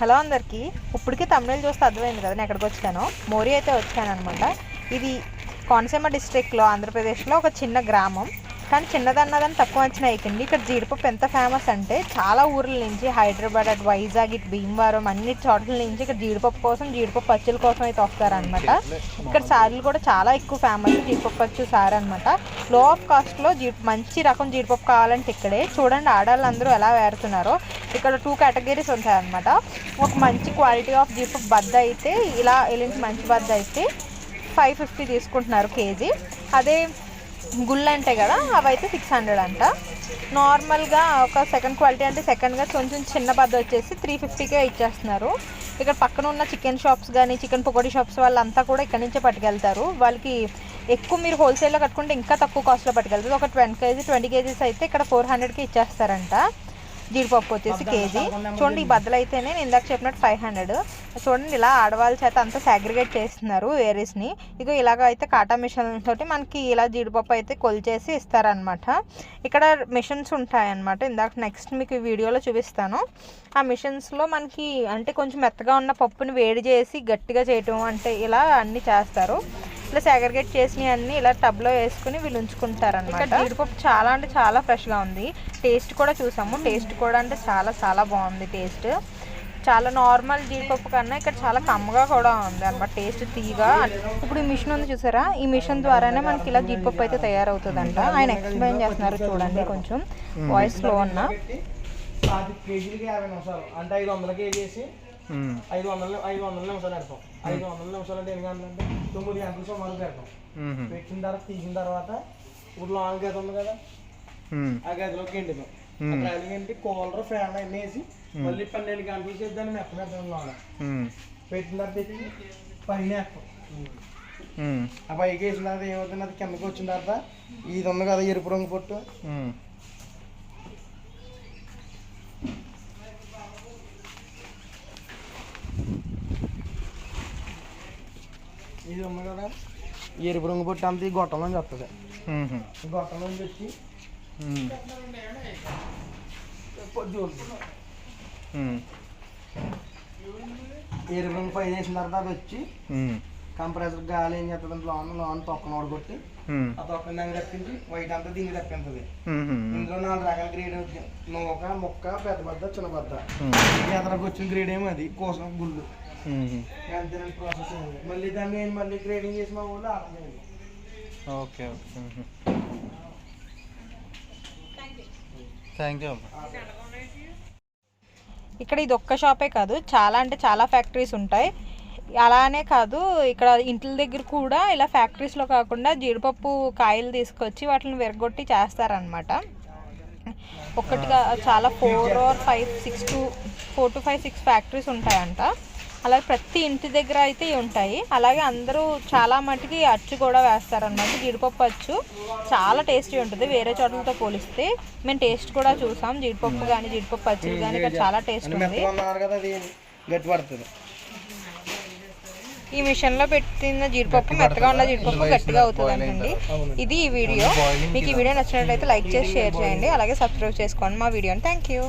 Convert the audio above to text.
Hello అందరికీ. ఇప్పటికీ తమిళ చూస్తే అర్థమైంది కదా నేను ఎక్కడికి వచ్చాను. మోరీ అయితే వచ్చాను అనమాట ఇది కోనసీమ డిస్ట్రిక్ట్లో ఆంధ్రప్రదేశ్లో ఒక చిన్న గ్రామం. కానీ చిన్నదన్నదని తక్కువ వచ్చిన వేయకండి ఇక్కడ జీడిపప్పు ఎంత ఫేమస్ అంటే చాలా ఊర్ల నుంచి హైదరాబాద్ అటు వైజాగ్ ఇటు భీమవరం అన్ని చోట్ల నుంచి ఇక్కడ జీడిపప్పు కోసం జీడిపప్పు పచ్చుల కోసం అయితే వస్తారనమాట ఇక్కడ సారీలు కూడా చాలా ఎక్కువ ఫేమస్ జీడిపప్పు పచ్చు సారీ అనమాట లో ఆఫ్ కాస్ట్లో జీ మంచి రకం జీడిపప్పు కావాలంటే ఇక్కడే. చూడండి ఆడవాళ్ళందరూ ఎలా వేరుతున్నారో. ఇక్కడ టూ కేటగిరీస్ ఉంటాయన్నమాట. ఒక మంచి క్వాలిటీ ఆఫ్ జీడిపప్పు బద్ద అయితే ఇలా ఇలాంటి మంచి బద్ద అయితే ఫైవ్ ఫిఫ్టీ తీసుకుంటున్నారు కేజీ. అదే గుళ్ళు అంటే కదా అవి అయితే సిక్స్ హండ్రెడ్ అంట. నార్మల్గా ఒక సెకండ్ క్వాలిటీ అంటే సెకండ్గా కొంచెం చిన్న బద్ద వచ్చేసి త్రీ ఫిఫ్టీకే ఇచ్చేస్తున్నారు. ఇక్కడ పక్కన ఉన్న చికెన్ షాప్స్ కానీ చికెన్ పకోడీ షాప్స్ వాళ్ళంతా కూడా ఇక్కడ నుంచే పట్టుకెళ్తారు. వాళ్ళకి ఎక్కువ మీరు హోల్సేల్లో కట్టుకుంటే ఇంకా తక్కువ కాస్ట్లో పట్టుకెళ్తారు. ఒక ట్వంటీ కేజీ ట్వంటీ కేజీస్ అయితే ఇక్కడ ఫోర్ హండ్రెడ్కి ఇచ్చేస్తారంట. జీడిపప్పు వచ్చేసి కేజీ. చూడండి ఈ బద్దలు అయితేనే నేను ఇందాక చెప్పినట్టు ఫైవ్ హండ్రెడ్ చూడండి ఇలా ఆడవాళ్ళ చేత అంతా సాగ్రిగేట్ చేస్తున్నారు వేరీస్ని ఇక ఇలాగ అయితే కాటా మిషన్ తోటి మనకి ఇలా జీడిపప్పు అయితే కొలిచేసి ఇస్తారనమాట ఇక్కడ మిషన్స్ ఉంటాయన్నమాట. ఇందాక నెక్స్ట్ మీకు ఈ వీడియోలో చూపిస్తాను. ఆ మిషన్స్లో మనకి అంటే కొంచెం మెత్తగా ఉన్న పప్పుని వేడి చేసి గట్టిగా చేయటం అంటే ఇలా అన్నీ చేస్తారు. ఇలా సాగరిగేట్ చేసినవి అన్ని ఇలా టబ్లో వేసుకుని వీళ్ళు ఉంచుకుంటారు అనమాట జీడిపప్పు చాలా అంటే చాలా ఫ్రెష్గా ఉంది. టేస్ట్ కూడా చూసాము. టేస్ట్ కూడా అంటే చాలా చాలా బాగుంది టేస్ట్ చాలా నార్మల్ జీడిపప్పు కన్నా ఇక్కడ చాలా కమ్మగా కూడా ఉంది అనమాట టేస్ట్ తీగా ఇప్పుడు ఈ మిషన్ ఉంది చూసారా? ఈ మిషన్ ద్వారానే మనకి ఇలా జీడిపప్పు అయితే తయారవుతుందంట. ఆయన ఎక్స్ప్లెయిన్ చేస్తున్నారు చూడండి కొంచెం. వాయిస్ స్లో ఉన్నా. అంటే ఐదు వేసి ఐదు వందల ఐదు వందల నిమిషాలు పెడతాం. ఐదు వందల నిమిషాలు అంటే ఎన్ని గంటలు అంటే తొమ్మిది గంటలు సుమారు పెడతాం. పెట్టిన తర్వాత తీసిన తర్వాత ఇప్పుడు లాంగ్ గది ఉంది కదా? ఆ గదిలోకి ట్రైలింగ్ ఏంటి కూలర్ ఫ్యాన్ అన్నీ వేసి మళ్ళీ పన్నెండు గంటలు చేసి దాన్ని మెత్త పెడతాం లోన పెట్టిన తర్వాత పెట్టి పైన వేస్తాం ఆ పైకి వేసిన తర్వాత ఏమవుతుంది? అది కిందకి వచ్చిన తర్వాత ఇది ఉంది కదా ఎరుపు రంగు పొట్టు. ఇది ఉంది కదా ఎరుపు రంగు పొట్టు అంతా ఈ గొట్టం నుంచి వస్తుంది ఈ గొట్టం నుంచి వచ్చి పొద్దు ఎరుపు రంగు పైన వేసిన తర్వాత అది వచ్చి కంప్రెసర్ గాలి ఏం చేస్తుంది లోన్ లోన్ తొక్కను ఓడగొట్టి ఆ తొక్కని దాన్ని తప్పించి వైట్ అంతా దీన్ని తప్పించదు ఇందులో నాలుగు రకాల గ్రేడ్ నూక ముక్క పెద్ద బద్ద చిన్న బద్ద. ఎదరకు వచ్చిన గ్రేడ్ ఏమో అది. కోసం గుళ్ళు. అంతేనండి ప్రాసెస్. మళ్ళీ దాన్ని నేను మళ్ళీ గ్రేడింగ్ చేసి మా ఊళ్ళో ఓకే ఓకే థ్యాంక్ యూ ఇక్కడ ఇది ఒక్క షాపే కాదు చాలా అంటే చాలా ఫ్యాక్టరీస్ ఉంటాయి. అలానే కాదు ఇక్కడ ఇంట్ల దగ్గర కూడా ఇలా ఫ్యాక్టరీస్లో కాకుండా జీడిపప్పు కాయలు తీసుకొచ్చి వాటిని విరగొట్టి చేస్తారనమాట ఒక్కటిగా చాలా four or five six to four to five six factories ఉంటాయంట. అలాగే ప్రతి ఇంటి దగ్గర అయితే ఉంటాయి. అలాగే అందరూ చాలా మటుకి అచ్చు కూడా వేస్తారనమాట జీడిపప్పు అచ్చు. చాలా టేస్టీ ఉంటుంది. వేరే చోట్లతో పోలిస్తే మేము టేస్ట్ కూడా చూసాం. జీడిపప్పు కానీ జీడిపప్పు అచ్చులు కానీ ఇక్కడ చాలా టేస్ట్ ఉంది. ఈ మిషన్లో పెట్టిన జీడిపప్పు మెత్తగా ఉన్న జీడిపప్పు గట్టిగా అవుతుంది అంటండి ఇది ఈ వీడియో. మీకు ఈ వీడియో నచ్చినట్లయితే లైక్ చేసి షేర్ చేయండి. అలాగే సబ్స్క్రైబ్ చేసుకోండి మా వీడియోని. Thank you.